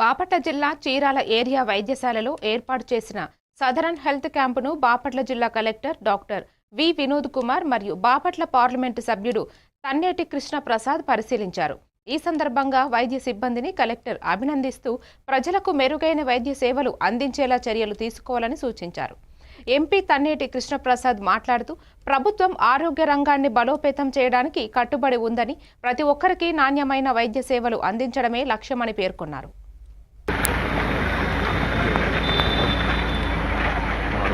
బాపట్ల జిల్లా చీరాల ఏరియా వైద్యశాలలో ఏర్పాటు చేసిన సదరన్ హెల్త్ క్యాంపును బాపట్ల జిల్లా collector doctor V Vinod Kumar మరియు బాపట్ల పార్లమెంటు సభ్యుడు తన్నేటి కృష్ణ ప్రసాద్ పరిశీలించారు. ఈ సందర్భంగా వైద్య సిబ్బందిని కలెక్టర్ అభినందిస్తూ ప్రజలకు మెరుగైన వైద్య సేవలు అందించేలా చర్యలు తీసుకోవాలని సూచించారు. ఎంపీ తన్నేటి కృష్ణప్రసాద్ మాట్లాడుతూ ప్రభుత్వం ఆరోగ్య రంగాన్ని బలోపేతం చేయడానికి కట్టుబడి ఉందని ప్రతి ఒక్కరికి నాణ్యమైన వైద్య సేవలు అందించడమే లక్ష్యమని పేర్కొన్నారు.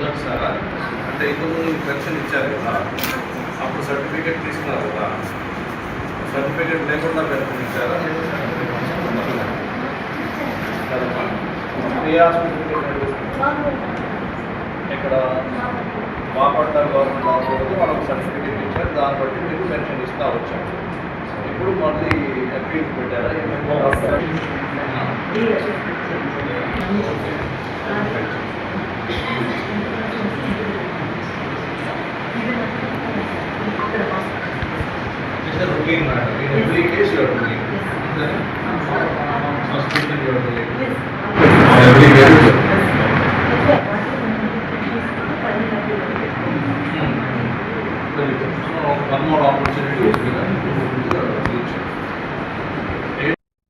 మరి మండలం మొదటిసారా అంటే ఇంతకుముందు పెన్షన్ ఇచ్చారు కదా అప్పుడు సర్టిఫికేట్ తీసుకున్నారు కదా సర్టిఫికేట్ లేకుండా పెన్షన్ ఇచ్చారా? ఏ హాస్పిటల్కి ఇక్కడ బాపట్ల గవర్నమెంట్ హాస్పిటల్కి మనకు సర్టిఫికేట్ ఇచ్చారు దాన్ని బట్టి మీకు పెన్షన్ ఇస్తా వచ్చాం ఇప్పుడు మళ్ళీ అప్పీల్ పెట్టారా? the ruling matter. In every case, you are ruling. Then, constitution, you are ruling. Every case. One more opportunity is given.